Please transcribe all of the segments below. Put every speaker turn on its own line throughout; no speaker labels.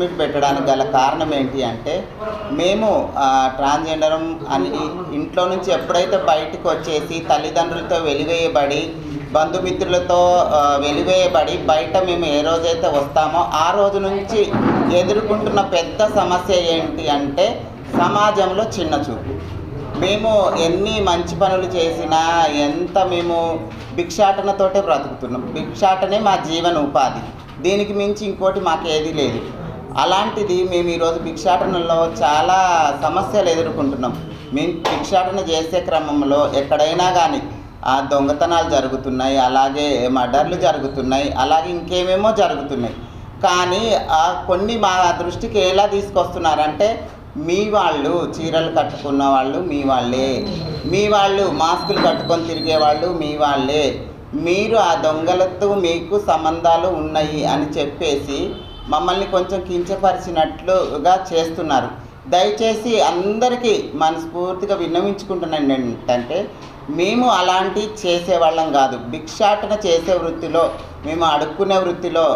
Meet పెట్టడానికి గల కారణం ఏంటి అంటే మేము ట్రాన్స్జెండరం అని ఇంట్లో నుంచి ఎప్పుడైతే బయటకు వచ్చేసి తల్లిదండ్రులతో వెలివేయబడి బంధుమిత్రులతో వెలివేయబడి బయట మేము ఏ రోజైతే వస్తామో ఆ రోజు నుంచి ఎదుర్కొంటున్న పెద్ద సమస్య ఏంటి అంటే సమాజంలో చిన్న చూపు. మేము ఎన్ని మంచి పనులు చేసినా ఎంత మేము భిక్షాటనతోటే బ్రతుకుతున్నాం. భిక్షాటనే మా జీవన ఉపాధి. దీనికి మించి ఇంకోటి మాకేది లేదు. అలాంటిది మేము ఈరోజు భిక్షాటనలో చాలా సమస్యలు ఎదుర్కొంటున్నాం. మేము భిక్షాటన చేసే క్రమంలో ఎక్కడైనా కానీ ఆ దొంగతనాలు జరుగుతున్నాయి అలాగే మర్డర్లు జరుగుతున్నాయి అలాగే ఇంకేమేమో జరుగుతున్నాయి. కానీ ఆ కొన్ని మా దృష్టికి ఎలా తీసుకొస్తున్నారంటే మీ వాళ్ళు చీరలు కట్టుకున్న వాళ్ళు మీ వాళ్ళే. మీ వాళ్ళు మాస్కులు కట్టుకొని తిరిగే వాళ్ళు మీ వాళ్ళే. మీరు ఆ దొంగలతో మీకు సంబంధాలు ఉన్నాయి అని చెప్పేసి మమ్మల్ని కొంచెం కించపరిచినట్లుగా చేస్తున్నారు. దయచేసి అందరికీ మనస్ఫూర్తిగా విన్నవించుకుంటున్నాను ఏంటంటే మేము అలాంటి చేసేవాళ్ళం కాదు. భిక్షాటన చేసే వృత్తిలో మేము అడుక్కునే వృత్తిలో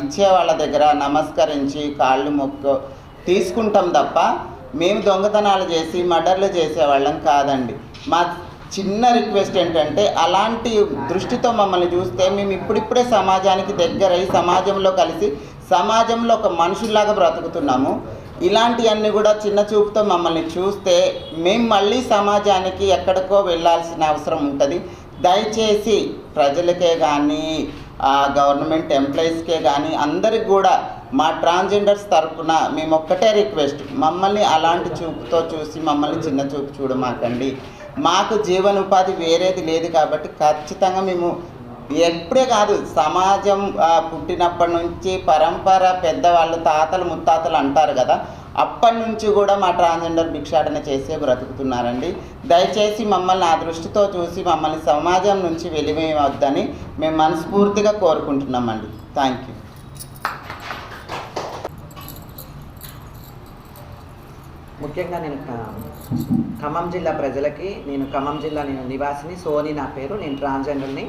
ఇచ్చే వాళ్ళ దగ్గర నమస్కరించి కాళ్ళు మొక్కు తీసుకుంటాం తప్ప మేము దొంగతనాలు చేసి మర్డర్లు చేసేవాళ్ళం కాదండి. మా చిన్న రిక్వెస్ట్ ఏంటంటే అలాంటి దృష్టితో మమ్మల్ని చూస్తే మేము ఇప్పుడిప్పుడే సమాజానికి దగ్గరై సమాజంలో కలిసి సమాజంలో ఒక మనుషుల్లాగా బ్రతుకుతున్నాము. ఇలాంటివన్నీ కూడా చిన్న చూపుతో మమ్మల్ని చూస్తే మేము మళ్ళీ సమాజానికి ఎక్కడికో వెళ్ళాల్సిన అవసరం ఉంటుంది. దయచేసి ప్రజలకే కానీ ఆ గవర్నమెంట్ ఎంప్లాయీస్కే కానీ అందరికి కూడా మా ట్రాన్స్జెండర్స్ తరఫున మేము ఒక్కటే రిక్వెస్ట్. మమ్మల్ని అలాంటి చూపుతో చూసి మమ్మల్ని చిన్న చూపు చూడమాకండి. మాకు జీవనోపాధి వేరేది లేదు కాబట్టి ఖచ్చితంగా మేము ఎప్పుడే కాదు సమాజం పుట్టినప్పటి నుంచి పరంపర పెద్దవాళ్ళు తాతలు ముత్తాతలు అంటారు కదా అప్పటి నుంచి కూడా మా ట్రాన్స్జెండర్ భిక్షాటన చేసే బ్రతుకుతున్నారండి. దయచేసి మమ్మల్ని ఆ దృష్టితో చూసి మమ్మల్ని సమాజం నుంచి వెలివేయవద్దని మేము మనస్ఫూర్తిగా కోరుకుంటున్నామండి. థ్యాంక్ యూ
ముఖ్యంగా నేను ఖమ్మం జిల్లా ప్రజలకి నేను ఖమ్మం జిల్లా నేను నివాసిని సోని నా పేరు నేను ట్రాన్స్జెండర్ని.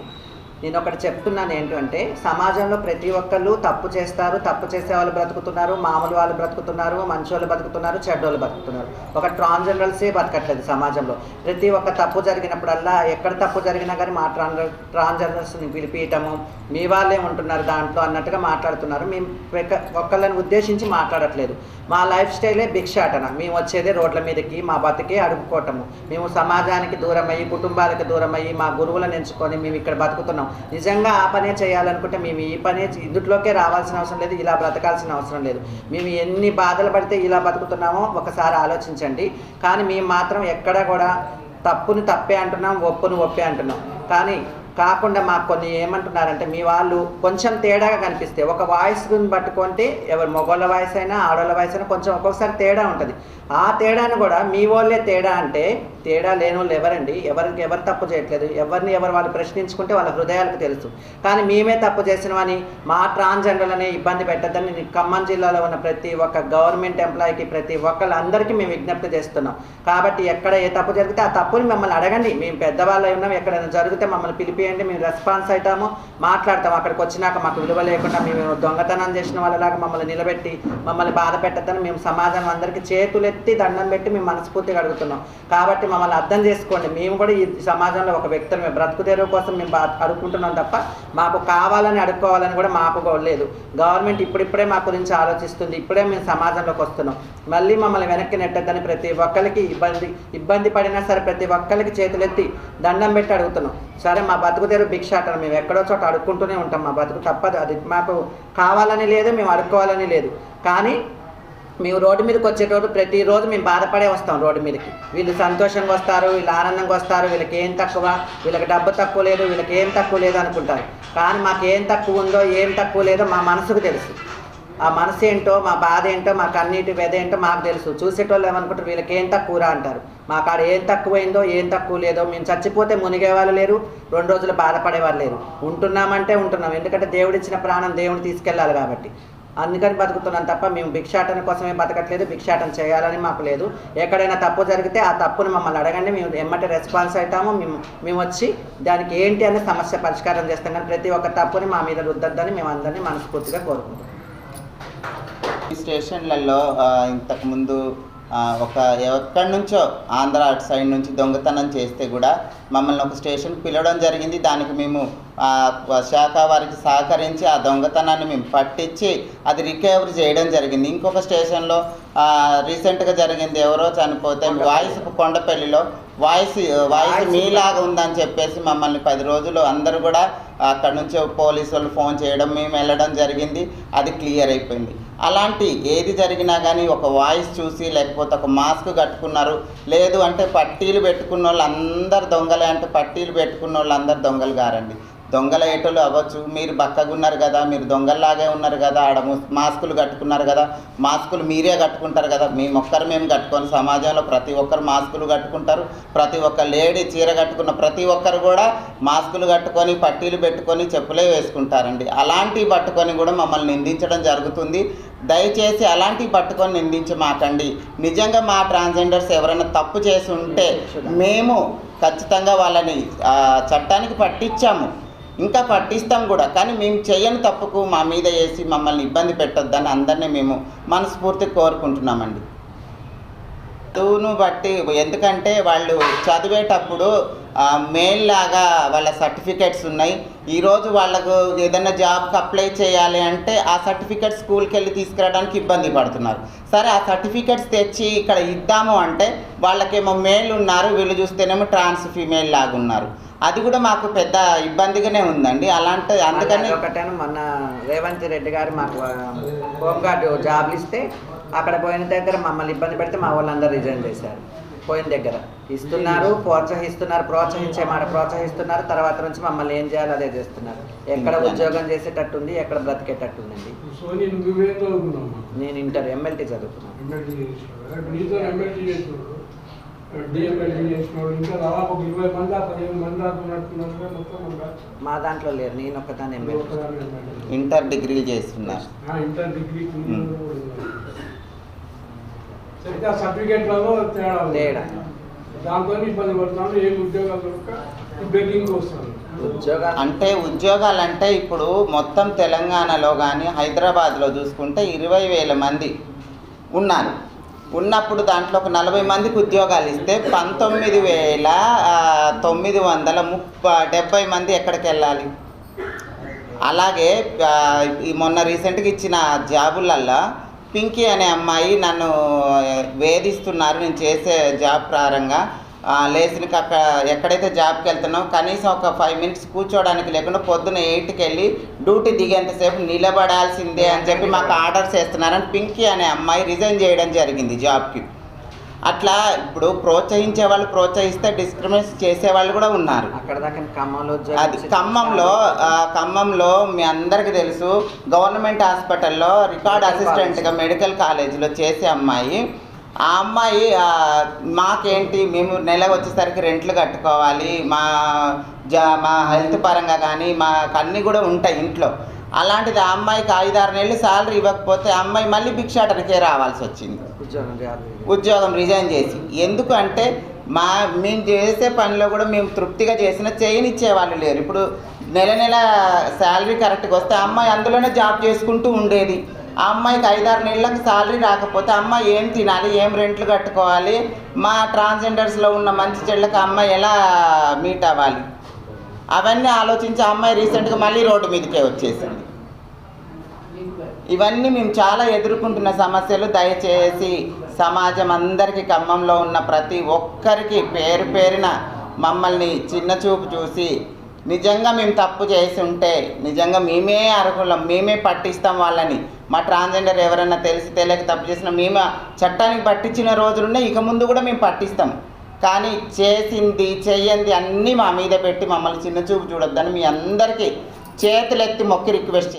నేను ఒకటి చెప్తున్నాను ఏంటంటే సమాజంలో ప్రతి ఒక్కళ్ళు తప్పు చేస్తారు తప్పు చేసే వాళ్ళు బ్రతుకుతున్నారు మామూలు వాళ్ళు బ్రతుకుతున్నారు మంచి వాళ్ళు బతుకుతున్నారు చెడ్డోళ్ళు బతుకుతున్నారు ఒక ట్రాన్స్జెండర్సే బ్రతకట్లేదు సమాజంలో. ప్రతి ఒక్క తప్పు జరిగినప్పుడల్లా ఎక్కడ తప్పు జరిగినా కానీ మా ట్రాన్స్ ట్రాన్స్జెండర్స్ని పిలిపియటము మీ వాళ్ళే ఉంటున్నారు దాంట్లో అన్నట్టుగా మాట్లాడుతున్నారు. మేము ఒక్కళ్ళని ఉద్దేశించి మాట్లాడట్లేదు. మా లైఫ్ స్టైలే భిక్షాటన. మేము వచ్చేదే రోడ్ల మీదకి మా బతికే అడుగుకోవటము మేము సమాజానికి దూరం అయ్యి కుటుంబాలకు దూరం మా గురువులను ఎంచుకొని మేము ఇక్కడ బతుకుతున్నాం. నిజంగా ఆ పనే చేయాలనుకుంటే మేము ఈ పనే ఇందుట్లోకే రావాల్సిన అవసరం లేదు ఇలా బ్రతకాల్సిన అవసరం లేదు. మేము ఎన్ని బాధలు పడితే ఇలా బతుకుతున్నామో ఒకసారి ఆలోచించండి. కానీ మేము మాత్రం ఎక్కడ కూడా తప్పుని తప్పే అంటున్నాం ఒప్పును ఒప్పే అంటున్నాం. కానీ కాకుండా మాకు కొన్ని ఏమంటున్నారంటే మీ వాళ్ళు కొంచెం తేడాగా కనిపిస్తే ఒక వాయిస్ పట్టుకుంటే ఎవరు మగవాళ్ళ వాయిస్ అయినా ఆడవాళ్ళ వాయిస్ అయినా కొంచెం ఒక్కొక్కసారి తేడా ఉంటుంది. ఆ తేడాను కూడా మీ వాళ్ళే తేడా అంటే తేడా లేని వాళ్ళు ఎవరండి? ఎవరికి ఎవరు తప్పు చేయట్లేదు? ఎవరిని ఎవరు వాళ్ళు ప్రశ్నించుకుంటే వాళ్ళ హృదయాలకు తెలుసు. కానీ మేమే తప్పు చేసినవని మా ట్రాన్స్జెండర్లని ఇబ్బంది పెట్టద్దని ఖమ్మం జిల్లాలో ఉన్న ప్రతి ఒక్క గవర్నమెంట్ ఎంప్లాయీకి ప్రతి ఒక్కళ్ళందరికీ మేము విజ్ఞప్తి చేస్తున్నాం. కాబట్టి ఎక్కడ ఏ తప్పు జరిగితే ఆ తప్పుని మమ్మల్ని అడగండి. మేము పెద్దవాళ్ళు ఉన్నాం. ఎక్కడైనా జరిగితే మమ్మల్ని పిలిపియండి మేము రెస్పాన్స్ అవుతాము మాట్లాడతాము. అక్కడికి వచ్చినాక మాకు విలువ లేకుండా మేము దొంగతనం చేసిన వాళ్ళలాగా మమ్మల్ని నిలబెట్టి మమ్మల్ని బాధ పెట్టద్దని మేము సమాజం అందరికీ చేతులెత్తి దండం పెట్టి మేము మనస్ఫూర్తిగా అడుగుతున్నాం. కాబట్టి మమ్మల్ని అర్థం చేసుకోండి. మేము కూడా ఈ సమాజంలో ఒక వ్యక్తులు మేము బ్రతుకు తెరువు కోసం మేము అడుగుకుంటున్నాం తప్ప మాకు కావాలని అడుక్కోవాలని కూడా మాకు లేదు. గవర్నమెంట్ ఇప్పుడిప్పుడే మా గురించి ఆలోచిస్తుంది. ఇప్పుడే మేము సమాజంలోకి వస్తున్నాం. మళ్ళీ మమ్మల్ని వెనక్కి నెట్టద్దని ప్రతి ఒక్కరికి ఇబ్బంది ఇబ్బంది పడినా సరే ప్రతి ఒక్కరికి చేతులెత్తి దండం పెట్టి అడుగుతున్నాం. సరే మా బతుకు తెరువు భిక్షాటన మేము ఎక్కడో చోట అడుక్కుంటూనే ఉంటాం. మా బతుకు తప్పదు. అది మాకు కావాలని లేదు మేము అడుక్కోవాలని లేదు. కానీ మేము రోడ్డు మీదకి వచ్చేటప్పుడు ప్రతిరోజు మేము బాధపడే వస్తాం రోడ్డు మీదకి. వీళ్ళు సంతోషంగా వస్తారు వీళ్ళు ఆనందంగా వస్తారు వీళ్ళకి ఏం తక్కువ వీళ్ళకి డబ్బు తక్కువ లేదు వీళ్ళకి ఏం తక్కువ లేదు అనుకుంటారు. కానీ మాకు ఏం తక్కువ ఉందో ఏం తక్కువ లేదో మా మనసుకు తెలుసు. ఆ మనసు ఏంటో మా బాధ ఏంటో మా కన్నీటి వెద ఏంటో మాకు తెలుసు. చూసేటోళ్ళు ఏమనుకుంటారు? వీళ్ళకి ఏం తక్కువరా అంటారు. మా కాడ ఏం తక్కువైందో ఏం తక్కువ లేదో మేము చచ్చిపోతే మునిగే వాళ్ళు లేరు రెండు రోజులు బాధపడే వాళ్ళు లేరు. ఉంటున్నామంటే ఉంటున్నాం. ఎందుకంటే దేవుడిచ్చిన ప్రాణం దేవుడు తీసుకెళ్ళాలి కాబట్టి. అందుకని బతుకుతున్నాం తప్ప మేము భిక్షాటన కోసమే బతకట్లేదు భిక్షాటన చేయాలని మాకు లేదు. ఎక్కడైనా తప్పు జరిగితే ఆ తప్పుని మమ్మల్ని అడగండి. మేము ఎమ్మటి రెస్పాన్స్ అవుతాము. మేము మేము వచ్చి దానికి ఏంటి అనే సమస్య పరిష్కారం చేస్తాం. కానీ ప్రతి ఒక్క తప్పుని మా మీద రుద్దద్దని మేము అందరినీ మనస్ఫూర్తిగా కోరుకుంటాం
స్టేషన్లలో ఇంతకుముందు ఒక ఎక్కడి నుంచో ఆంధ్ర అటు సైడ్ నుంచి దొంగతనం చేస్తే కూడా మమ్మల్ని ఒక స్టేషన్కి పిలవడం జరిగింది. దానికి మేము శాఖ వారికి సహకరించి ఆ దొంగతనాన్ని మేము పట్టించి అది రికవరీ చేయడం జరిగింది. ఇంకొక స్టేషన్లో రీసెంట్గా జరిగింది ఎవరో చనిపోతే వాయిస్ కొండపల్లిలో వాయిస్ వాయిస్ మీలాగా ఉందని చెప్పేసి మమ్మల్ని పది రోజులు అందరూ కూడా అక్కడ నుంచి పోలీసు వాళ్ళు ఫోన్ చేయడం మేము వెళ్ళడం జరిగింది. అది క్లియర్ అయిపోయింది. అలాంటి ఏది జరిగినా కానీ ఒక వాయిస్ చూసి లేకపోతే ఒక మాస్క్ కట్టుకున్నారు. లేదు అంటే పట్టీలు పెట్టుకున్న వాళ్ళు అందరు దొంగలే అంటే పట్టీలు పెట్టుకున్న వాళ్ళు అందరు దొంగలు గారండి. దొంగల ఏటోళ్ళు అవ్వచ్చు. మీరు బక్కగా ఉన్నారు కదా మీరు దొంగల్లాగే ఉన్నారు కదా ఆడ మాస్కులు కట్టుకున్నారు కదా మాస్కులు మీరే కట్టుకుంటారు కదా. మేము ఒక్కరు మేము కట్టుకొని. సమాజంలో ప్రతి ఒక్కరు మాస్కులు కట్టుకుంటారు. ప్రతి ఒక్క లేడీ చీర కట్టుకున్న ప్రతి ఒక్కరు కూడా మాస్కులు కట్టుకొని పట్టీలు పెట్టుకొని చెప్పులే వేసుకుంటారండి. అలాంటివి పట్టుకొని కూడా మమ్మల్ని నిందించడం జరుగుతుంది. దయచేసి అలాంటివి పట్టుకొని నిందించమాకండి నిజంగా మా ట్రాన్స్జెండర్స్ ఎవరైనా తప్పు చేసి ఉంటే మేము ఖచ్చితంగా వాళ్ళని చట్టానికి పట్టించాము. ఇంకా పట్టిస్తాం కూడా. కానీ మేము చేయని తప్పుకు మా మీద వేసి మమ్మల్ని ఇబ్బంది పెట్టొద్దని అందరినీ మేము మనస్ఫూర్తి కోరుకుంటున్నామండి. చదువును బట్టి ఎందుకంటే వాళ్ళు చదివేటప్పుడు మెయిల్ లాగా వాళ్ళ సర్టిఫికెట్స్ ఉన్నాయి. ఈరోజు వాళ్ళకు ఏదైనా జాబ్కి అప్లై చేయాలి అంటే ఆ సర్టిఫికెట్ స్కూల్కి వెళ్ళి తీసుకురావడానికి ఇబ్బంది పడుతున్నారు. సరే ఆ సర్టిఫికెట్స్ తెచ్చి ఇక్కడ ఇద్దాము అంటే వాళ్ళకేమో మెయిల్ ఉన్నారు. వీళ్ళు చూస్తేనేమో ట్రాన్స్ ఫీమేల్ లాగా ఉన్నారు అది కూడా మాకు పెద్ద ఇబ్బందిగానే ఉందండి. అలాంటి అందుకని
ఒకటేను? మొన్న రేవంత్ రెడ్డి గారు మాకు హోంగార్డు జాబ్లు ఇస్తే అక్కడ పోయిన దగ్గర మమ్మల్ని ఇబ్బంది పెడితే మా వాళ్ళందరూ రిజైన్ చేశారు. పోయిన దగ్గర. ఇస్తున్నారు ప్రోత్సహిస్తున్నారు ప్రోత్సహించే మాట ప్రోత్సహిస్తున్నారు. తర్వాత నుంచి మమ్మల్ని ఏం చేయాలో అదే చేస్తున్నారు. ఎక్కడ ఉద్యోగం చేసేటట్టుంది ఎక్కడ బ్రతికేటట్టుందండి.
సోనీ నువ్వేం చదువుకున్నావు
నేను ఇంటర్ ఎమ్మెల్టీ చదువుకున్నాను
ఇంకా దాదాపు ఒక ఇరవై మంది పదిహేను మంది దాకా ఉన్నట్టున్నారు మొత్తం ఒక
మా దాంట్లో లేరు నేను
ఒకదాని.
ఇంటర్ డిగ్రీలు చేస్తున్నారు
ఆ, ఇంటర్ డిగ్రీ ఉన్నారు. సరిగ్గా సర్టిఫికేట్లలో తేడా ఉంది.
తేడా.
దాంతో ఇబ్బంది పడుతున్నాను ఏం ఉద్యోగాలు దొరక బెగ్గింగ్ వస్తాను
ఉద్యోగాలు
అంటే ఉద్యోగాలు అంటే ఇప్పుడు మొత్తం తెలంగాణలో కానీ హైదరాబాద్లో చూసుకుంటే ఇరవై వేల మంది ఉన్నారు ఉన్నప్పుడు దాంట్లో ఒక నలభై మందికి ఉద్యోగాలు ఇస్తే పంతొమ్మిది వేల తొమ్మిది వందల ముప్పై డెబ్బై మంది ఎక్కడికి వెళ్ళాలి? అలాగే మొన్న రీసెంట్గా ఇచ్చిన జాబులల్లో పింకీ అనే అమ్మాయి నన్ను వేధిస్తున్నారు. నేను చేసే జాబ్ ప్రారంగా లేచినకి అక్కడ ఎక్కడైతే జాబ్కి వెళ్తున్నావు కనీసం ఒక ఫైవ్ మినిట్స్ కూర్చోవడానికి లేకుండా పొద్దున ఎయిట్కి వెళ్ళి డ్యూటీ దిగేంతసేపు నిలబడాల్సిందే అని చెప్పి మాకు ఆర్డర్స్ వేస్తున్నారని పింకీ అనే అమ్మాయి రిజైన్ చేయడం జరిగింది జాబ్కి అట్లా ఇప్పుడు ప్రోత్సహించే వాళ్ళు ప్రోత్సహిస్తే డిస్క్రిమినేట్ చేసే వాళ్ళు కూడా ఉన్నారు.
అక్కడ దాకా ఖమ్మంలో
అది ఖమ్మంలో ఖమ్మంలో మీ అందరికీ తెలుసు గవర్నమెంట్ హాస్పిటల్లో రికార్డ్ అసిస్టెంట్గా మెడికల్ కాలేజీలో చేసే అమ్మాయి ఆ అమ్మాయి మాకేంటి మేము నెల వచ్చేసరికి రెంట్లు కట్టుకోవాలి మా జా మా హెల్త్ పరంగా కానీ మాకు అన్నీ కూడా ఉంటాయి ఇంట్లో. అలాంటిది ఆ అమ్మాయికి ఐదారు నెలలు శాలరీ ఇవ్వకపోతే ఆ అమ్మాయి మళ్ళీ భిక్షాటనకే రావాల్సి వచ్చింది.
ఉద్యోగం
రిజైన్ చేసి. ఎందుకు అంటే మా మేము చేసే పనిలో కూడా మేము తృప్తిగా చేసిన చేయనిచ్చే వాళ్ళు లేరు. ఇప్పుడు నెల నెల శాలరీ కరెక్ట్గా వస్తే అమ్మాయి అందులోనే జాబ్ చేసుకుంటూ ఉండేది. ఆ అమ్మాయికి ఐదారు నెలలకు శాలరీ రాకపోతే అమ్మాయి ఏం తినాలి ఏం రెంట్లు కట్టుకోవాలి? మా ట్రాన్స్జెండర్స్లో ఉన్న మంచి చెడ్లకు అమ్మాయి ఎలా మీట్ అవ్వాలి? అవన్నీ ఆలోచించి ఆ అమ్మాయి రీసెంట్గా మళ్ళీ రోడ్డు మీదకే వచ్చేసింది. ఇవన్నీ మేము చాలా ఎదుర్కొంటున్న సమస్యలు. దయచేసి సమాజం అందరికీ ఖమ్మంలో ఉన్న ప్రతి ఒక్కరికి పేరు పేరిన మమ్మల్ని చిన్న చూపు చూసి నిజంగా మేము తప్పు చేసి ఉంటే నిజంగా మేమే అర్హులం మేమే పట్టిస్తాం వాళ్ళని మా ట్రాన్స్జెండర్ ఎవరైనా తెలిసి తెలియక తప్పు చేసినా మేము చట్టానికి పట్టించిన రోజులున్నాయి ఇక ముందు కూడా మేము పట్టిస్తాం. కానీ చేసింది చెయ్యంది అన్నీ మా మీద పెట్టి మమ్మల్ని చిన్న చూపు చూడొద్దని మీ అందరికీ చేతులెత్తి మొక్కి రిక్వెస్ట్